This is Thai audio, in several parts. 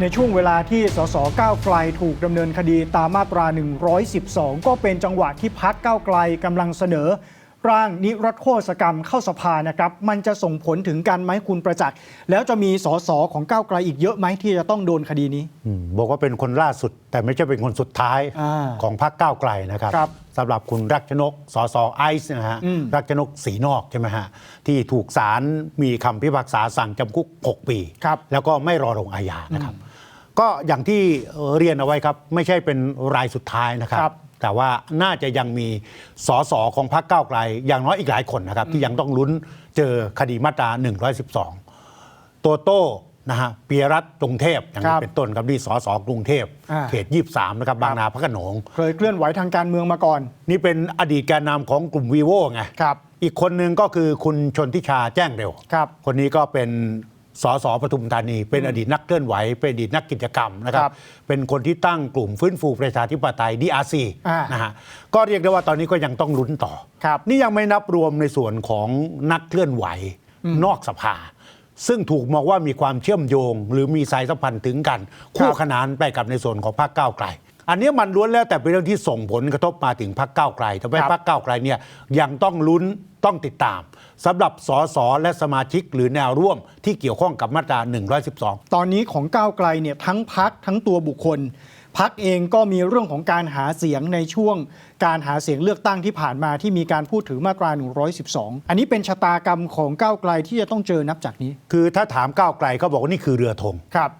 ในช่วงเวลาที่สสก้าวไกลถูกดำเนินคดีตามมาตรา 112 ก็เป็นจังหวะที่พักก้าวไกลกำลังเสนอ ร่างนิรโทษกรรมเข้าสภานะครับ มันจะส่งผลถึงกันไหมคุณประจักษ์ แล้วจะมีสสของก้าวไกลอีกเยอะไหมที่จะต้องโดนคดีนี้ อืมบอกว่าเป็นคนล่าสุด แต่ไม่ใช่เป็นคนสุดท้ายอ่าของพรรคก้าวไกลนะครับครับสำหรับคุณรักชนกสสไอซ์นะฮะอืม รักชนกสีนอกใช่ไหมฮะที่ถูกศาลมีคำพิพากษาสั่งจำคุก 6 ปี ครับ แล้วก็ไม่รอลงอาญานะครับ ก็อย่างที่เรียนเอาไว้ครับ ไม่ใช่เป็นรายสุดท้ายนะครับครับ แต่ว่าน่าจะยังมีสสของพรรคก้าวไกล อย่างน้อยอีกหลายคนนะครับ ที่ยังต้องลุ้นเจอคดีมาตรา 112 โตโต้นะฮะปียรัตน์กรุงเทพอย่างคนี้รับเป็นต้นครับนี่สสกรุงเทพอ่าเขต 23 นะครับ บางนาพระโขนง เคยเคลื่อนไหวทางการเมืองมาก่อน นี่เป็นอดีตแกนนำของกลุ่มวีโวไงครับอีกคนหนึ่งก็คือคุณชนทิชาแจ้งเร็วครับคนนี้ก็เป็น สสปทุมธานี เป็นอดีตนักเคลื่อนไหว เป็นอดีตนักกิจกรรมนะครัครับบเป็นคนที่ตั้งกลุ่มฟื้นฟูประชาธิปไตย DRC อ่าน นะฮะก็เรียกได้ว่าตอนนี้ก็ยังต้องลุ้นต่อ ครับ นี่ยังไม่นับรวมในส่วนของนักเคลื่อนไหวนอกสภา ซึ่งถูกมองว่ามีความเชื่อมโยง หรือมีสายสัมพันธ์ถึงกัน คู่ขนานไปกับในส่วนของพรรคก้าวไกล อันนี้มันล้วนแล้วแต่เป็นเรื่องที่ส่งผลกระทบมาถึงพรรคก้าวไกลทำให้ครับพรรคก้าวไกลเนี่ยยังต้องลุ้นต้องติดตามสำหรับสสและสมาชิกหรือแนวร่วมที่เกี่ยวข้องกับมาตรา 112 ตอนนี้ของก้าวไกลเนี่ยทั้งพักทั้งตัวบุคคลพักเองก็มีเรื่องของการหาเสียงในช่วง การหาเสียงเลือกตั้งที่ผ่านมาที่มีการพูดถึงมาตรา 112 อันนี้เป็นชะตากรรมของก้าวไกลที่จะต้องเจอนับจากนี้ คือถ้าถามก้าวไกลเขาบอกว่านี่คือเรือธงครับ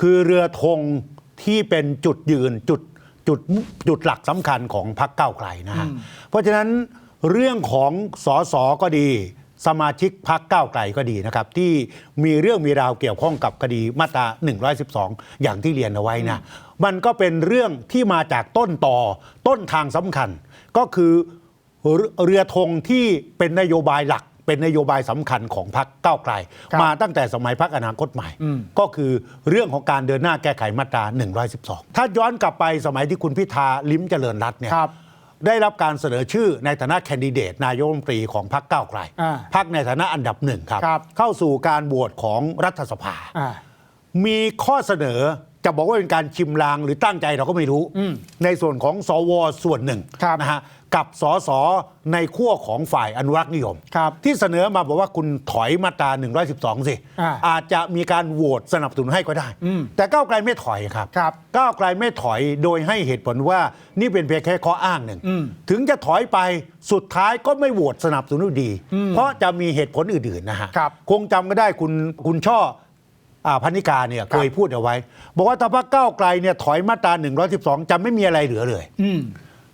คือเรือธงที่เป็นจุดยืนจุด จุดจุดหลักสำคัญของพรรคก้าวไกลนะฮะเพราะฉะนั้นเรื่องของสอสอก็ดี สมาชิกพรรคก้าวไกลก็ดีนะครับ ที่มีเรื่องมีราวเกี่ยวข้องกับคดีมาตรา 112 อย่างที่เรียนเอาไว้นะมันก็เป็นเรื่องที่มาจากต้นต่อต้นทางสำคัญ ก็คือเรือเรือธงที่เป็นนโยบายหลัก เป็นนโยบายสำคัญของพรรคก้าวไกลครับมาตั้งแต่สมัยพรรคอนาคตใหม่อืมก็คือเรื่องของการเดินหน้าแก้ไขมาตรา 112 ถ้าย้อนกลับไปสมัยที่คุณพิธาลิ้มเจริญรัตน์เนี่ยครับได้รับการเสนอชื่อในฐานะแคนดิเดต นายกรัฐมนตรีของพรรคก้าวไกลอ่าพรรคในฐานะอันดับหนึ่งครับครับเข้าสู่การโหวตของรัฐสภาอ่ามีข้อเสนอ จะบอกว่าเป็นการชิมลางหรือตั้งใจเราก็ไม่รู้อืมในส่วนของสวส่วนหนึ่งครับนะฮะกับสสในขั้วของฝ่ายอนุรักษ์นิยมครับที่เสนอมาบอกว่าคุณถอยมาตรา 112 สิอ่าอาจจะมีการโหวตสนับสนุนให้ก็ได้อืมแต่ก้าวไกลไม่ถอยครับครับก้าวไกลไม่ถอยโดยให้เหตุผลว่านี่เป็นเพียงแค่ข้ออ้างหนึ่งอืมถึงจะถอยไปสุดท้ายก็ไม่โหวตสนับสนุนอยู่ดี เพราะจะมีเหตุผลอื่นๆนะฮะครับคงจำก็ได้คุณคุณช่ออา พันิกาเนี่ยเคยพูดเอาไว้ บอกว่าถ้าพรรคก้าวไกลเนี่ยถอยมาตรา112 จะไม่มีอะไรเหลือเลยอืม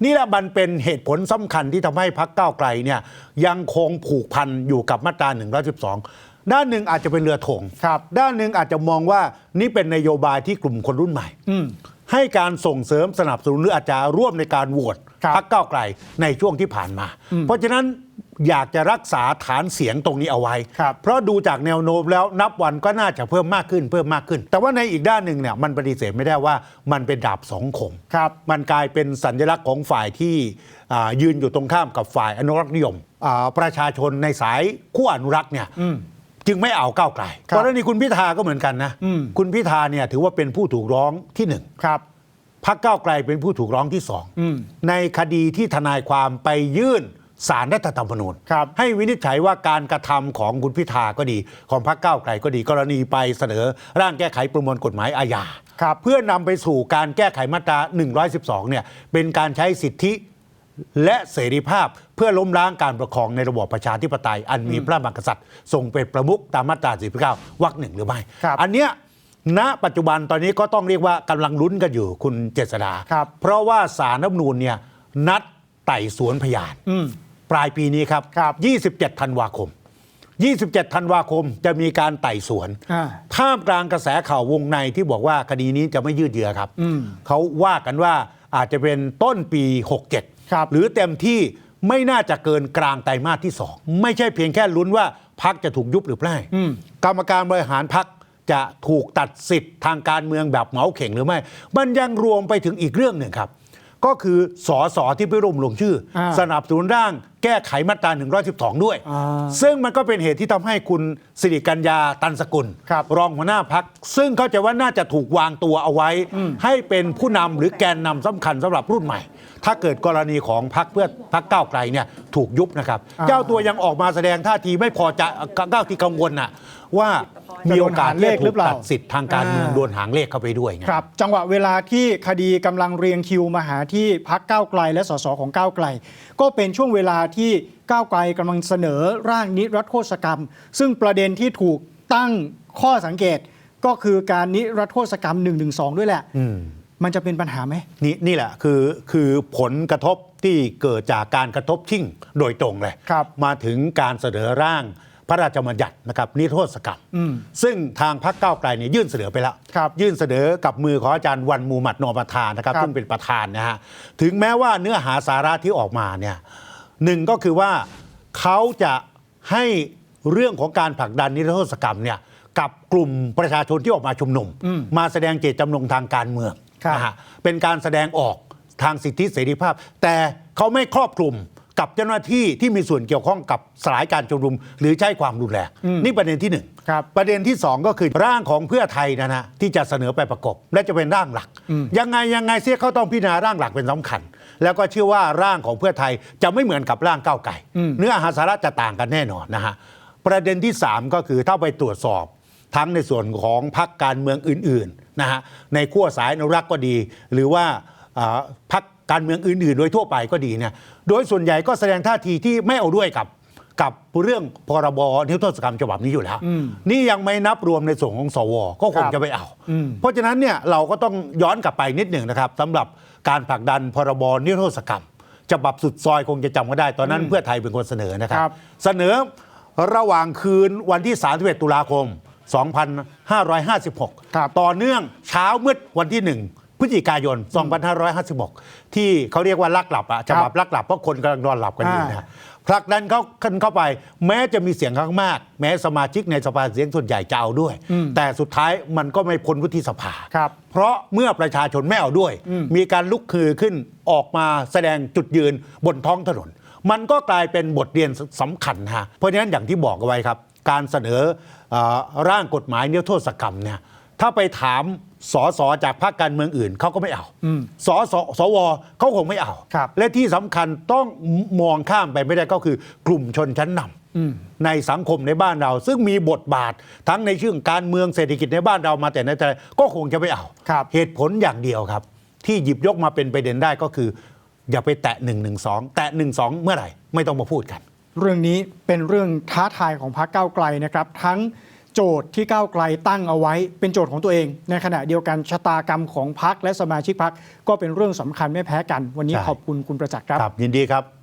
นี่แหละมันเป็นเหตุผลสำคัญที่ทำให้พรรคก้าวไกลเนี่ยยังคงผูกพันอยู่กับมาตรา112 ด้านหนึ่งอาจจะเป็นเรือธงครับด้านหนึ่งอาจจะมองว่านี่เป็นนโยบายที่กลุ่มคนรุ่นใหม่อืมให้การส่งเสริมสนับสนุนหรืออาจจะร่วมในการโหวตครับพรรคก้าวไกลในช่วงที่ผ่านมา เพราะฉะนั้น อยากจะรักษาฐานเสียงตรงนี้เอาไว้ครับเพราะดูจากแนวโน้มแล้วนับวันก็น่าจะเพิ่มมากขึ้นเพิ่มมากขึ้น แต่ว่าในอีกด้านหนึ่งเนี่ยมันปฏิเสธไม่ได้ว่ามันเป็นดาบสองคมครับมันกลายเป็นสัญลักษณ์ของฝ่ายที่อ่ายืนอยู่ตรงข้ามกับฝ่ายอนุรักษ์นิยมอ่าประชาชนในสายขั้วอนุรักษ์เนี่ยอืมจึงไม่เอาก้าวไกลครับกรณีคุณพิธาก็เหมือนกันนะอืมคุณพิธาเนี่ยถือว่าเป็นผู้ถูกร้องที่หนึ่งครับพักก้าวไกลเป็นผู้ถูกร้องที่สองอืมในคดีที่ทนายความไปยื่น สารรัฐธรรมนูญครับให้วินิจฉัยว่าการกระทำของคุณพิธาก็ดี ของพรรคก้าวไกลก็ดีกรณีไปเสนอร่างแก้ไขประมวลกฎหมายอาญาครับเพื่อนำไปสู่การแก้ไขมาตรา 112 เนี่ยเป็นการใช้สิทธิและเสรีภาพเพื่อล้มล้างการปกครองในระบอบประชาธิปไตย อันมีพระมหากษัตริย์ทรงเป็นประมุขตามมาตรา 49 วรรคหนึ่งหรือไม่ครับอันเนี้ยณปัจจุบันตอนนี้ก็ต้องเรียกว่ากำลังลุ้นกันอยู่คุณเจษดาครับเพราะว่าสารรัฐธรรมนูญเนี่ยนัดไต่สวนพยานอืม ปลายปีนี้ครับครับ 27 ธันวาคม 27 ธันวาคมจะมีการไต่สวน อ่าท่ามกลางกระแสข่าววงในที่บอกว่าคดีนี้จะไม่ยืดเยื้อครับอืมเขาว่ากันว่าอาจจะเป็นต้นปี 67 ครับ หรือเต็มที่ไม่น่าจะเกินกลางไตรมาสที่ 2 ไม่ใช่เพียงแค่ลุ้นว่าพักจะถูกยุบหรือไม่อืมกรรมการบริหารพักจะถูกตัดสิทธิ์ทางการเมืองแบบเหมาเข่งหรือไม่ มันยังรวมไปถึงอีกเรื่องหนึ่งครับ ก็คือสอสอที่ไปร่วมลงชื่ออาสนับสนุนร่างแก้ไขมาตรา112 ด้วยอ่าซึ่งมันก็เป็นเหตุที่ทำให้คุณสิริกัญญาตันสกุลครับรองหัวหน้าพัก ซึ่งเข้าใจว่าน่าจะถูกวางตัวเอาไว้ ให้เป็นผู้นำหรือแกนนำสำคัญสำหรับรุ่นใหม่ ถ้าเกิดกรณีของพักเพื่อพักก้าวไกลเนี่ยถูกยุบนะครับอ่าเจ้าตัวยังออกมาแสดงท่าทีไม่พอใจก้าวที่กังวลน่ะว่า มีโอกาสจะโดนหางเลขที่จะหรืถูอกเปล่าตัดสิทธิ์ทางการเมืองอ่าโดนหางเลขเข้าไปด้วยไงครับ จังหวะเวลาที่คดีกำลังเรียงคิวมาหาที่พักก้าวไกล และสสของก้าวไกล ก็เป็นช่วงเวลาที่ก้าวไกลกำลังเสนอร่างนิรโทษกรรม ซึ่งประเด็นที่ถูกตั้งข้อสังเกตก็คือการนิรโทษกรรม1นึด้วยแหละอืมมันจะเป็นปัญหาไหมนี่นี่แหละคือคือผลกระทบที่เกิดจากการกระทบชิ่งโดยตรงเลยครับมาถึงการเสนอร่าง พระราชบัญญัตินะครับนิรโทษกรรมอืมซึ่งทางพรรคก้าวไกลเนี่ยยื่นเสนอไปแล้วครับยื่นเสนอกับมือของอาจารย์วันมูฮัมหมัดนอมประธานนะครับครับซึ่งเป็นประธานนะฮะถึงแม้ว่าเนื้อหาสาระที่ออกมาเนี่ยหนึ่งก็คือว่าเขาจะให้เรื่องของการผลักดันนิรโทษกรรมเนี่ยกับกลุ่มประชาชนที่ออกมาชุมนุมอืมมาแสดงเจตจำนงทางการเมืองครับนะฮะเป็นการแสดงออกทางสิทธิเสรีภาพ แต่เขาไม่ครอบคลุม กับเจ้าหน้าที่ที่มีส่วนเกี่ยวข้องกับสลายการชุมนุม หรือใช้ความรุนแรงนี่ประเด็นที่หนึ่งครับ ประเด็นที่ 2 ก็คือร่างของเพื่อไทยนะนะที่จะเสนอไปประกบ และจะเป็นร่างหลัก ยังไงยังไงเสียเขาต้องพิจารณาร่างหลักเป็นสำคัญ แล้วก็เชื่อว่าร่างของเพื่อไทยจะไม่เหมือนกับร่างก้าวไก่เนื้อหาสาระจะต่างกันแน่นอนนะฮะประเด็นที่ 3 ก็คือถ้าไปตรวจสอบทั้งในส่วนของพรรคการเมืองอื่นๆนะฮะในขั้วสายอนุรักษ์ก็ดี หรือว่าอ่าพรรค การเมืองอื่นๆ โดยทั่วไปก็ดีเนี่ยโดยส่วนใหญ่ก็แสดงท่าทีที่ไม่เอาด้วยกับกับเรื่องพรบนิรโทษกรรมฉบับนี้อยู่แล้ว นี่ยังไม่นับรวมในส่วนของสว ก็คงครับจะไม่เอาอืมเพราะฉะนั้นเนี่ยเราก็ต้องย้อนกลับไปนิดหนึ่งนะครับสำหรับการผลักดันพรบนิรโทษกรรมฉบับสุดซอยคงจะจำก็ได้ตอนนั้นเพื่อไทยเป็นคนเสนอนะครัครับบเสนอระหว่างคืนวันที่ 31 ตุลาคม 2556ครับต่อเนื่องเช้ามืดวันที่ 1 พฤศจิกายน 2556 ที่เขาเรียกว่าลักหลับอะฉบับลักหลับเพราะคนกำลังนอนหลับกันอยู่นะอ่าผลักดันเขาขึ้นเข้าไป แม้จะมีเสียงข้างมาก แม้สมาชิกในสภาเสียงส่วนใหญ่จะเอาด้วย แต่สุดท้ายมันก็ไม่พ้นวุฒิสภาครับเพราะเมื่อประชาชนไม่เอาด้วย มีการลุกคือขึ้นออกมาแสดงจุดยืนบนท้องถนน มันก็กลายเป็นบทเรียนสำคัญฮะเพราะฉะนั้นอย่างที่บอกเอาไว้ครับ การเสนอเออร่างกฎหมายนิรโทษกรรมเนี่ย ถ้าไปถามสสจากพรรคการเมืองอื่นเขาก็ไม่เอาสสสวเขาคงไม่เอาครับและที่สำคัญต้องมองข้ามไปไม่ได้ก็คือกลุ่มชนชั้นนำในสังคมในบ้านเรา ซึ่งมีบทบาททั้งในเรื่องการเมืองเศรษฐกิจในบ้านเรามาแต่ไหนแต่ไรก็คงจะไม่เอา ครับ เหตุผลอย่างเดียวครับ ที่หยิบยกมาเป็นประเด็นได้ก็คือ อย่าไปแตะ1นึแตะ1นึเมื่อไหร่ ไม่ต้องมาพูดกัน เรื่องนี้เป็นเรื่องท้าทายของพรรคก้าวไกลนะครับ ทั้ง โจทย์ที่ก้าวไกลตั้งเอาไว้เป็นโจทย์ของตัวเอง ในขณะเดียวกันชะตากรรมของพรรคและสมาชิกพรรคก็เป็นเรื่องสำคัญไม่แพ้กัน วันนี้ใช่ขอบคุณคุณประจักษ์ครับครับยินดีครับ